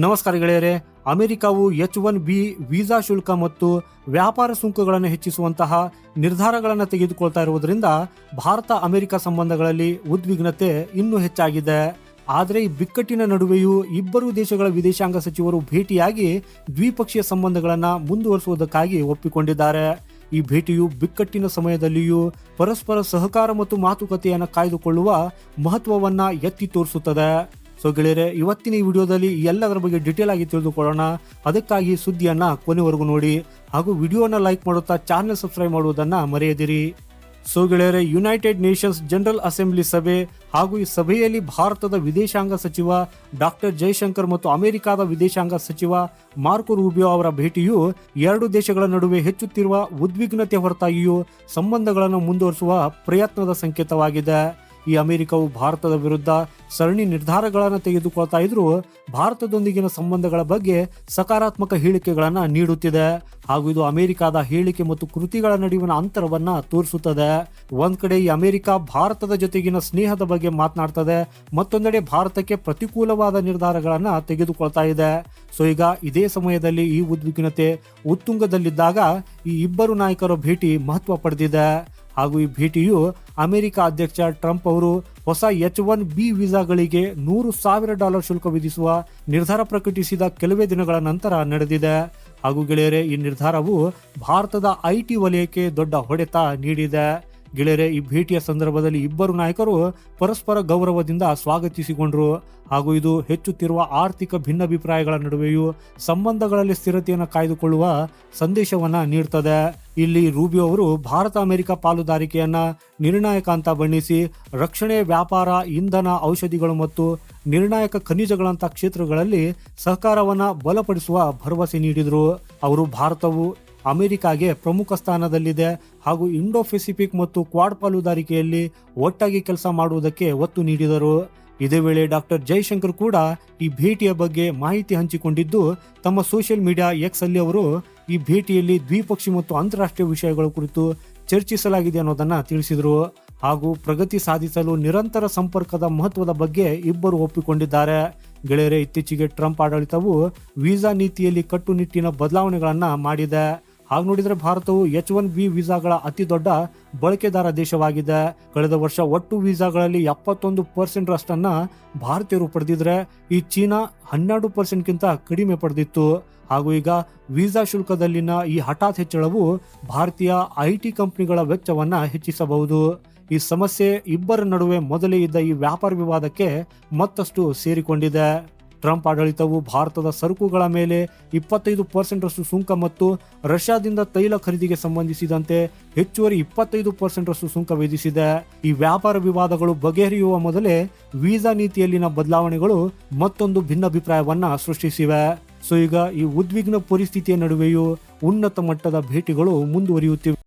ನಮಸ್ಕಾರ ಗೆಳೆಯರೆ, ಅಮೆರಿಕವು ಎಚ್ ಒನ್ ಬಿ ವೀಸಾ ಶುಲ್ಕ ಮತ್ತು ವ್ಯಾಪಾರ ಸುಂಕಗಳನ್ನು ಹೆಚ್ಚಿಸುವಂತಹ ನಿರ್ಧಾರಗಳನ್ನು ತೆಗೆದುಕೊಳ್ತಾ ಇರುವುದರಿಂದ ಭಾರತ, ಅಮೆರಿಕ ಸಂಬಂಧಗಳಲ್ಲಿ ಉದ್ವಿಗ್ನತೆ ಇನ್ನೂ ಹೆಚ್ಚಾಗಿದೆ. ಆದರೆ ಈ ಬಿಕ್ಕಟ್ಟಿನ ನಡುವೆಯೂ ಇಬ್ಬರು ದೇಶಗಳ ವಿದೇಶಾಂಗ ಸಚಿವರು ಭೇಟಿಯಾಗಿ ದ್ವಿಪಕ್ಷೀಯ ಸಂಬಂಧಗಳನ್ನು ಮುಂದುವರಿಸುವುದಕ್ಕಾಗಿ ಒಪ್ಪಿಕೊಂಡಿದ್ದಾರೆ. ಈ ಭೇಟಿಯು ಬಿಕ್ಕಟ್ಟಿನ ಸಮಯದಲ್ಲಿಯೂ ಪರಸ್ಪರ ಸಹಕಾರ ಮತ್ತು ಮಾತುಕತೆಯನ್ನು ಕಾಯ್ದುಕೊಳ್ಳುವ ಮಹತ್ವವನ್ನು ಎತ್ತಿ ತೋರಿಸುತ್ತದೆ. ಸೊ ಗೆಳೆಯರೆ, ಇವತ್ತಿನ ಈ ವಿಡಿಯೋದಲ್ಲಿ ಎಲ್ಲದರ ಬಗ್ಗೆ ಡೀಟೇಲ್ ಆಗಿ ತಿಳಿದುಕೊಳ್ಳೋಣ. ಅದಕ್ಕಾಗಿ ಸುದ್ದಿಯನ್ನ ಕೊನೆವರೆಗೂ ನೋಡಿ. ಹಾಗೂ ವಿಡಿಯೋನ ಲೈಕ್ ಮಾಡುತ್ತಾ ಚಾನೆಲ್ ಸಬ್ಸ್ಕ್ರೈಬ್ ಮಾಡುವುದನ್ನ ಮರೆಯದಿರಿ. ಸೊ ಗೆಳೆಯರೆ ಯುನೈಟೆಡ್ ನೇಷನ್ಸ್ ಜನರಲ್ ಅಸೆಂಬ್ಲಿ ಸಭೆ ಹಾಗೂ ಈ ಸಭೆಯಲ್ಲಿ ಭಾರತದ ವಿದೇಶಾಂಗ ಸಚಿವ ಡಾಕ್ಟರ್ ಜೈಶಂಕರ್ ಮತ್ತು ಅಮೆರಿಕದ ವಿದೇಶಾಂಗ ಸಚಿವ ಮಾರ್ಕೊ ರೂಬಿಯೋ ಅವರ ಭೇಟಿಯು ಎರಡು ದೇಶಗಳ ನಡುವೆ ಹೆಚ್ಚುತ್ತಿರುವ ಉದ್ವಿಗ್ನತೆ ಹೊರತಾಗಿಯೂ ಸಂಬಂಧಗಳನ್ನು ಮುಂದುವರಿಸುವ ಪ್ರಯತ್ನದ ಸಂಕೇತವಾಗಿದೆ. ಈ ಅಮೆರಿಕವು ಭಾರತದ ವಿರುದ್ಧ ಸರಣಿ ನಿರ್ಧಾರಗಳನ್ನು ತೆಗೆದುಕೊಳ್ತಾ ಇದ್ರೂ ಭಾರತದೊಂದಿಗಿನ ಸಂಬಂಧಗಳ ಬಗ್ಗೆ ಸಕಾರಾತ್ಮಕ ಹೇಳಿಕೆಗಳನ್ನು ನೀಡುತ್ತಿದೆ. ಹಾಗೂ ಇದು ಅಮೆರಿಕದ ಹೇಳಿಕೆ ಮತ್ತು ಕೃತಿಗಳ ನಡುವಿನ ಅಂತರವನ್ನ ತೋರಿಸುತ್ತದೆ. ಒಂದ್ ಕಡೆ ಈ ಅಮೆರಿಕ ಭಾರತದ ಜೊತೆಗಿನ ಸ್ನೇಹದ ಬಗ್ಗೆ ಮಾತನಾಡ್ತದೆ. ಮತ್ತೊಂದೆಡೆ ಭಾರತಕ್ಕೆ ಪ್ರತಿಕೂಲವಾದ ನಿರ್ಧಾರಗಳನ್ನ ತೆಗೆದುಕೊಳ್ತಾ ಇದೆ. ಸೊ, ಈಗ ಇದೇ ಸಮಯದಲ್ಲಿ ಈ ಉದ್ವಿಗ್ನತೆ ಉತ್ತುಂಗದಲ್ಲಿದ್ದಾಗ ಈ ಇಬ್ಬರು ನಾಯಕರ ಭೇಟಿ ಮಹತ್ವ ಪಡೆದಿದೆ. ಹಾಗೂ ಈ ಭೇಟಿಯು ಅಮೆರಿಕ ಅಧ್ಯಕ್ಷ ಟ್ರಂಪ್ ಅವರು ಹೊಸ ಎಚ್ ಒನ್ ಬಿ ವೀಸಾಗಳಿಗೆ ನೂರು ಸಾವಿರ ಡಾಲರ್ ಶುಲ್ಕ ವಿಧಿಸುವ ನಿರ್ಧಾರ ಪ್ರಕಟಿಸಿದ ಕೆಲವೇ ದಿನಗಳ ನಂತರ ನಡೆದಿದೆ. ಹಾಗೂ ಗೆಳೆಯರೇ, ಈ ನಿರ್ಧಾರವು ಭಾರತದ ಐಟಿ ವಲಯಕ್ಕೆ ದೊಡ್ಡ ಹೊಡೆತ ನೀಡಿದೆ. ಗೆಳೆಯರೆ, ಈ ಭೇಟಿಯ ಸಂದರ್ಭದಲ್ಲಿ ಇಬ್ಬರು ನಾಯಕರು ಪರಸ್ಪರ ಗೌರವದಿಂದ ಸ್ವಾಗತಿಸಿಕೊಂಡರು. ಹಾಗೂ ಇದು ಹೆಚ್ಚುತ್ತಿರುವ ಆರ್ಥಿಕ ಭಿನ್ನಾಭಿಪ್ರಾಯಗಳ ನಡುವೆಯೂ ಸಂಬಂಧಗಳಲ್ಲಿ ಸ್ಥಿರತೆಯನ್ನು ಕಾಯ್ದುಕೊಳ್ಳುವ ಸಂದೇಶವನ್ನು ನೀಡ್ತದೆ. ಇಲ್ಲಿ ರೂಬಿಯೋ ಅವರು ಭಾರತ ಅಮೆರಿಕ ಪಾಲುದಾರಿಕೆಯನ್ನ ನಿರ್ಣಾಯಕ ಅಂತ ಬಣ್ಣಿಸಿ, ರಕ್ಷಣೆ, ವ್ಯಾಪಾರ, ಇಂಧನ, ಔಷಧಿಗಳು ಮತ್ತು ನಿರ್ಣಾಯಕ ಖನಿಜಗಳಂತಹ ಕ್ಷೇತ್ರಗಳಲ್ಲಿ ಸಹಕಾರವನ್ನ ಬಲಪಡಿಸುವ ಭರವಸೆ ನೀಡಿದರು. ಅವರು ಭಾರತವು ಅಮೆರಿಕಾಗೆ ಪ್ರಮುಖ ಸ್ಥಾನದಲ್ಲಿದೆ ಹಾಗೂ ಇಂಡೋ ಪೆಸಿಫಿಕ್ ಮತ್ತು ಕ್ವಾಡ್ ಪಾಲುದಾರಿಕೆಯಲ್ಲಿ ಒಟ್ಟಾಗಿ ಕೆಲಸ ಮಾಡುವುದಕ್ಕೆ ಒತ್ತು ನೀಡಿದರು. ಇದೇ ವೇಳೆ ಡಾಕ್ಟರ್ ಜೈಶಂಕರ್ ಕೂಡ ಈ ಭೇಟಿಯ ಬಗ್ಗೆ ಮಾಹಿತಿ ಹಂಚಿಕೊಂಡಿದ್ದು, ತಮ್ಮ ಸೋಷಿಯಲ್ ಮೀಡಿಯಾ ಎಕ್ಸ್ ಅಲ್ಲಿ ಅವರು ಈ ಭೇಟಿಯಲ್ಲಿ ದ್ವಿಪಕ್ಷಿ ಮತ್ತು ಅಂತಾರಾಷ್ಟ್ರೀಯ ವಿಷಯಗಳ ಕುರಿತು ಚರ್ಚಿಸಲಾಗಿದೆ ಅನ್ನೋದನ್ನ ತಿಳಿಸಿದರು. ಹಾಗೂ ಪ್ರಗತಿ ಸಾಧಿಸಲು ನಿರಂತರ ಸಂಪರ್ಕದ ಮಹತ್ವದ ಬಗ್ಗೆ ಇಬ್ಬರು ಒಪ್ಪಿಕೊಂಡಿದ್ದಾರೆ. ಗೆಳೆಯರೆ, ಇತ್ತೀಚೆಗೆ ಟ್ರಂಪ್ ಆಡಳಿತವು ವೀಸಾ ನೀತಿಯಲ್ಲಿ ಕಟ್ಟುನಿಟ್ಟಿನ ಬದಲಾವಣೆಗಳನ್ನು ಮಾಡಿದೆ. ಹಾಗೆ ನೋಡಿದ್ರೆ ಭಾರತವು ಎಚ್ ಒನ್ ಬಿ ವೀಸಾಗಳ ಅತಿ ದೊಡ್ಡ ಬಳಕೆದಾರ ದೇಶವಾಗಿದೆ. ಕಳೆದ ವರ್ಷ ಒಟ್ಟು ವೀಸಾಗಳಲ್ಲಿ ಎಪ್ಪತ್ತೊಂದು ಪರ್ಸೆಂಟ್ ರಷ್ಟನ್ನ ಭಾರತೀಯರು ಪಡೆದಿದ್ರೆ ಈ ಚೀನಾ ಹನ್ನೆರಡು ಪರ್ಸೆಂಟ್ಗಿಂತ ಕಡಿಮೆ ಪಡೆದಿತ್ತು. ಹಾಗೂ ಈಗ ವೀಸಾ ಶುಲ್ಕದಲ್ಲಿನ ಈ ಹಠಾತ್ ಹೆಚ್ಚಳವು ಭಾರತೀಯ ಐಟಿ ಕಂಪನಿಗಳ ವೆಚ್ಚವನ್ನ ಹೆಚ್ಚಿಸಬಹುದು. ಈ ಸಮಸ್ಯೆ ಇಬ್ಬರ ನಡುವೆ ಮೊದಲೇ ಇದ್ದ ಈ ವ್ಯಾಪಾರ ವಿವಾದಕ್ಕೆ ಮತ್ತಷ್ಟು ಸೇರಿಕೊಂಡಿದೆ. ಟ್ರಂಪ್ ಆಡಳಿತವು ಭಾರತದ ಸರಕುಗಳ ಮೇಲೆ ಇಪ್ಪತ್ತೈದು ಪರ್ಸೆಂಟ್ ರಷ್ಟು ಸುಂಕ ಮತ್ತು ರಷ್ಯಾದಿಂದ ತೈಲ ಖರೀದಿಗೆ ಸಂಬಂಧಿಸಿದಂತೆ ಹೆಚ್ಚುವರಿ ಇಪ್ಪತ್ತೈದು ಪರ್ಸೆಂಟ್ ರಷ್ಟು ಸುಂಕ ವಿಧಿಸಿದೆ. ಈ ವ್ಯಾಪಾರ ವಿವಾದಗಳು ಬಗೆಹರಿಯುವ ಮೊದಲೇ ವೀಸಾ ನೀತಿಯಲ್ಲಿನ ಬದಲಾವಣೆಗಳು ಮತ್ತೊಂದು ಭಿನ್ನಾಭಿಪ್ರಾಯವನ್ನ ಸೃಷ್ಟಿಸಿವೆ. ಸೊ ಈಗ ಈ ಉದ್ವಿಗ್ನ ಪರಿಸ್ಥಿತಿಯ ನಡುವೆಯೂ ಉನ್ನತ ಮಟ್ಟದ ಭೇಟಿಗಳು ಮುಂದುವರಿಯುತ್ತಿವೆ.